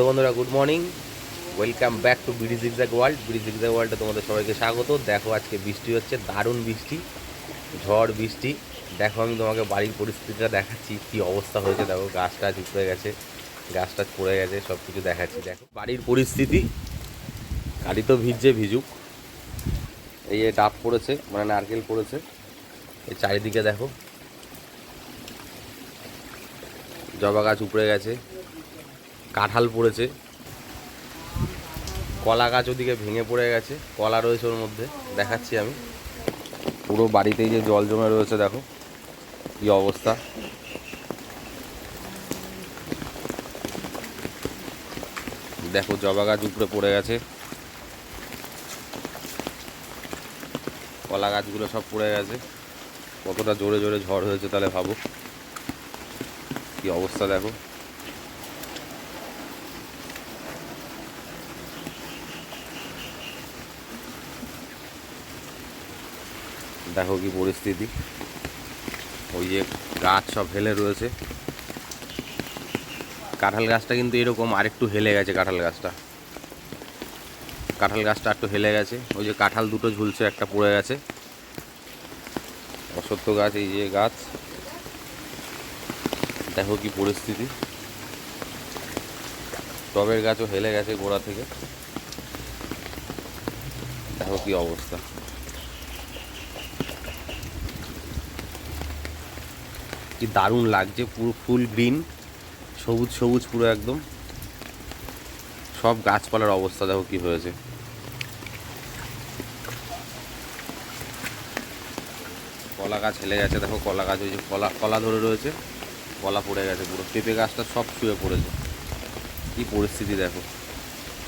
তো বন্ধুরা good morning welcome back to BD zigzag world BD zigzag ওয়ার্ল্ডে তোমাদের সবাইকে স্বাগত। দেখো আজকে বৃষ্টি হচ্ছে, দারুণ বৃষ্টি, ঝড় বৃষ্টি। দেখো আমি তোমাকে বাড়ির পরিস্থিতিটা দেখাচ্ছি, কি অবস্থা হয়েছে। দেখো গাছ টাছ উপড়ে গেছে গাছ টাছ পড়ে গেছে সব কিছু দেখাচ্ছি। দেখো বাড়ির পরিস্থিতি, গাড়ি তো ভিজছে, ভিজুক। এই ডাব পড়েছে মানে নারকেল পড়েছে। এই চারিদিকে দেখো, জবা গাছ উপড়ে গেছে। কাঁঠাল পড়েছে। কলা গাছ ওদিকে ভেঙে পড়ে গেছে। কলা রয়েছে ওর মধ্যে, দেখাচ্ছি আমি। পুরো বাড়িতেই যে জল জমে রয়েছে, দেখো কি অবস্থা। দেখো জবা গাছ উপরে পড়ে গেছে। কলা গাছগুলো সব পড়ে গেছে। কতটা জোরে জোরে ঝড় হয়েছে তাহলে ভাবো। কি অবস্থা দেখো। দেখো কি পরিস্থিতি। ওই যে গাছ সব হেলে রয়েছে। কাঁঠাল গাছটা কিন্তু এরকম আরেকটু হেলে গেছে কাঁঠাল গাছটা। কাঁঠাল গাছটা একটু হেলে গেছে। ওই যে কাঁঠাল দুটো ঝুলছে, একটা পড়ে গেছে। অসত্য গাছ, এই যে গাছ। দেখো কি পরিস্থিতি। টবের গাছও হেলে গেছে গোড়া থেকে। দেখো কি অবস্থা। কি দারুণ লাগছে, পুরো ফুল গ্রিন, সবুজ সবুজ পুরো একদম। সব গাছপালার অবস্থা দেখো কি হয়েছে। কলা গাছ হেলে গেছে, দেখো কলা গাছ, ওই যে কলা কলা ধরে রয়েছে, কলা পড়ে গেছে পুরো। পেঁপে গাছটা সব শুয়ে পড়েছে। কি পরিস্থিতি দেখো।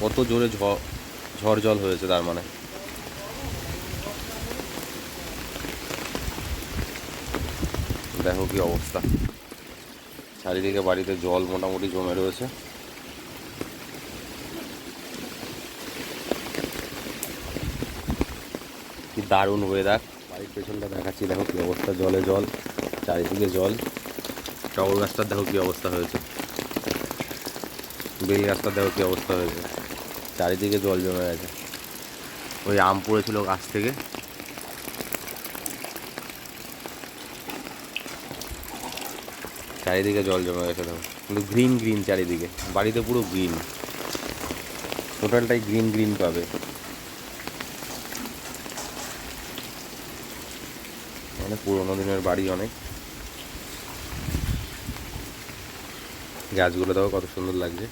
কত জোরে ঝড় ঝড় জল হয়েছে তার মানে। দেখো কি অবস্থা। চারিদিকে বাড়িতে জল মোটামুটি জমে রয়েছে। কি দারুণ ওয়েদার বাড়ির পেছনটা দেখাচ্ছি, দেখো কি অবস্থা, জলে জল, চারিদিকে জল। টগর গাছটার দেখো কি অবস্থা হয়েছে। বেল গাছটার দেখো কি অবস্থা হয়েছে। চারিদিকে জল জমে গেছে। ওই আম পড়েছিল গাছ থেকে। চারিদিকে জল জমে গেছে দেখো। কিন্তু গ্রিন গ্রিন চারিদিকে। বাড়িতে পুরো গ্রিন টোটালটাই গ্রিন গ্রিন পাবে। মানে পুরোনো দিনের বাড়ি অনেক। গাছগুলো দেখো কত সুন্দর লাগছে।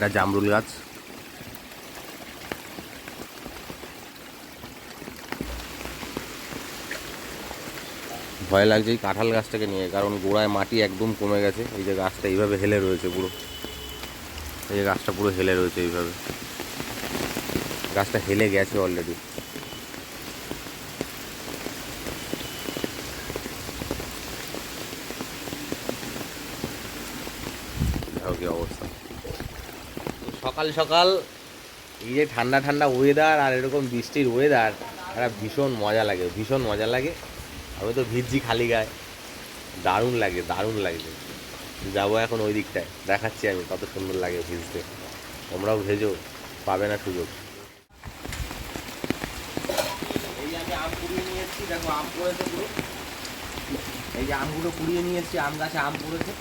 এটা জামরুল গাছ। ভয় লাগছে এই কাঁঠাল গাছটাকে নিয়ে, কারণ গোড়ায় মাটি একদম কমে গেছে। এই যে গাছটা এইভাবে হেলে রয়েছে পুরো। এই যে গাছটা পুরো হেলে রয়েছে এইভাবে। গাছটা হেলে গেছে অলরেডি কি অবস্থা। সকাল সকাল এই যে ঠান্ডা ঠান্ডা ওয়েদার আর এরকম বৃষ্টির ওয়েদার একটা ভীষণ মজা লাগে, ভীষণ মজা লাগে। আমি তো ভিজছি খালি গায়ে। দারুণ লাগে, দারুণ লাগছে যাব এখন ওই দিকটায়, দেখাচ্ছি আমি কত সুন্দর লাগে ভিজতে। তোমরাও ভেজো, পাবে না সুযোগ। এই আমি দেখো আম পড়েছে পুরো। এই যে আমগুলো কুড়িয়ে নিয়ে আম গাছে আম পড়েছে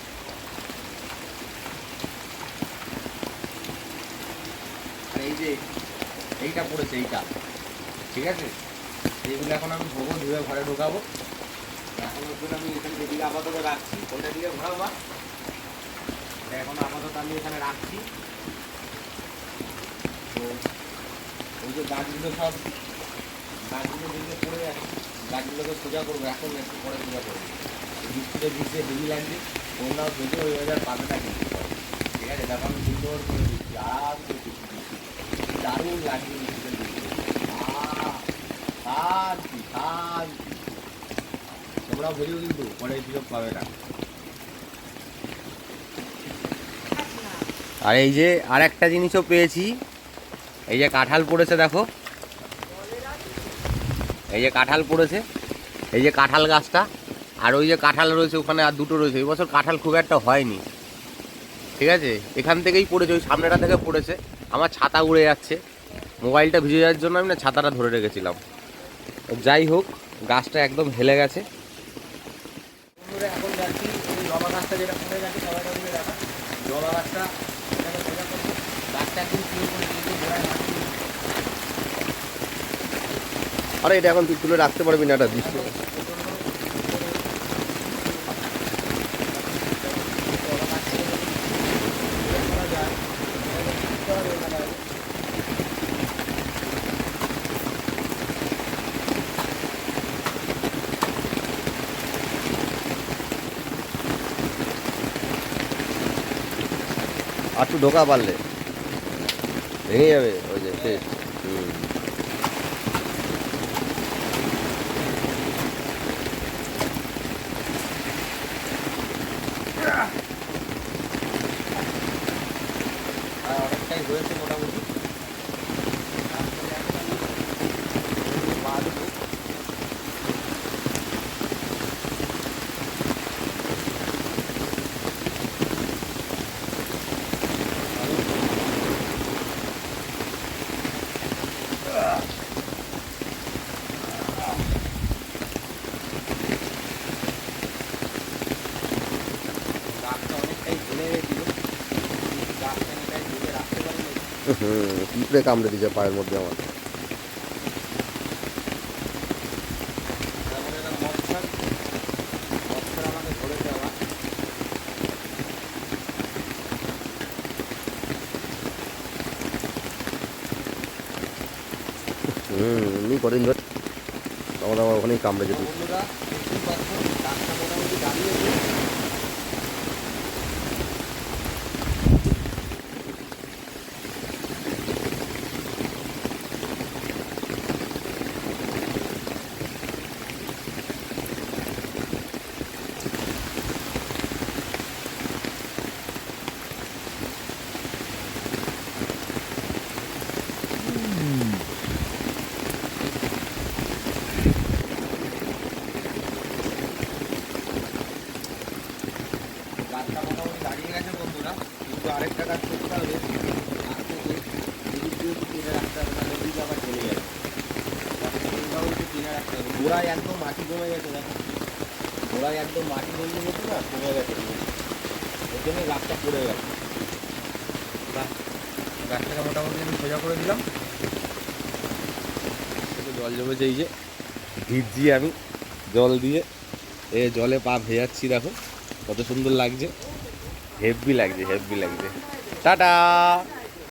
আর এই যে এইটা পড়েছে, এইটা। ঠিক আছে? এইগুলো এখন আমি ধোবো, ধুয়ে ঘরে ঢোকাবো। এখন ওর আমি এখানে যেদিকে আপাতত রাখছি ঘোরাবো বা এটা এখন আপাতত আমি এখানে রাখছি। তো ওই যে গাছগুলো সব, গাছগুলো যেগুলো পড়ে যাচ্ছে গাছগুলোকে সোজা করব, এখন একটু পরে সোজা করব। বৃষ্টিতে বৃষ্টিতে হেভি লাগছে তোমরাও ভেজে ওই ওয়েদার পাবে না কিন্তু। ঠিক আছে? দেখো আমি সুন্দর করে দিচ্ছি। দিচ্ছি দারুণ তোমরা কিন্তু সুযোগ পাবে না। আর এই যে আর একটা জিনিসও পেয়েছি, এই যে কাঁঠাল পড়েছে দেখো। এই যে কাঁঠাল পড়েছে, এই যে কাঁঠাল গাছটা, আর ওই যে কাঁঠাল রয়েছে ওখানে, আর দুটো রয়েছে। এই বছর কাঁঠাল খুব একটা হয়নি। ঠিক আছে? এখান থেকেই পড়েছে, ওই সামনেটা থেকে পড়েছে। আমার ছাতা উড়ে যাচ্ছে। মোবাইলটা ভিজে যাওয়ার জন্য আমি না ছাতাটা ধরে রেখেছিলাম। যাই হোক গাছটা একদম হেলে গেছে। এখন যাচ্ছি জবা গাছটা যেটা পড়ে গেছে সবাইটা জবা গাছটা এটাকে সোজা করব। গাছটা একদম শুরু করে দিয়েছে গোড়ায় মাটি দিয়ে। আরে এটা এখন তুই তুলে রাখতে পারবি না এটা দৃশ্য একটু ঢোকা পারলে। ভেঙে যাবে ওই যে শেষ। হুম। অনেকটাই হয়েছে তারপরে এখন আমি পা দেবো। গাছটা অনেকটাই ঝুলে গেছিল গাছটা এটাই ঝুলে রাখতে পারিনি হুম পিঁপড়ে কামড়ে দিয়েছে পায়ের মধ্যে আমার। হুম কদিন ধরে আমার আমার ওখানেই কামড়ে যেত বন্ধুরা দেখতেই পাচ্ছ গাছটা মোটামুটি দাঁড়িয়েছে গাছটা মোটামুটি দাঁড়িয়ে গেছে বন্ধুরা কিন্তু আরেকটা গাছ করতে হবে হবে তাহলে বীজ চলে যাবে গোড়ায় একদম মাটি জমে গেছে দেখো। গোড়ায় একদম মাটি জমে গেছে না কমে গেছে ওর জন্য গাছটা পড়ে গেছে। বাহ, গাছটাকে মোটামুটি আমি সোজা করে দিলাম। জল জমেছে এই যে ভিজছি আমি জল দিয়ে। এ জলে পা ভেজাচ্ছি দেখো। কত সুন্দর লাগছে। হেভি লাগছে হেভি লাগছে। 哒哒。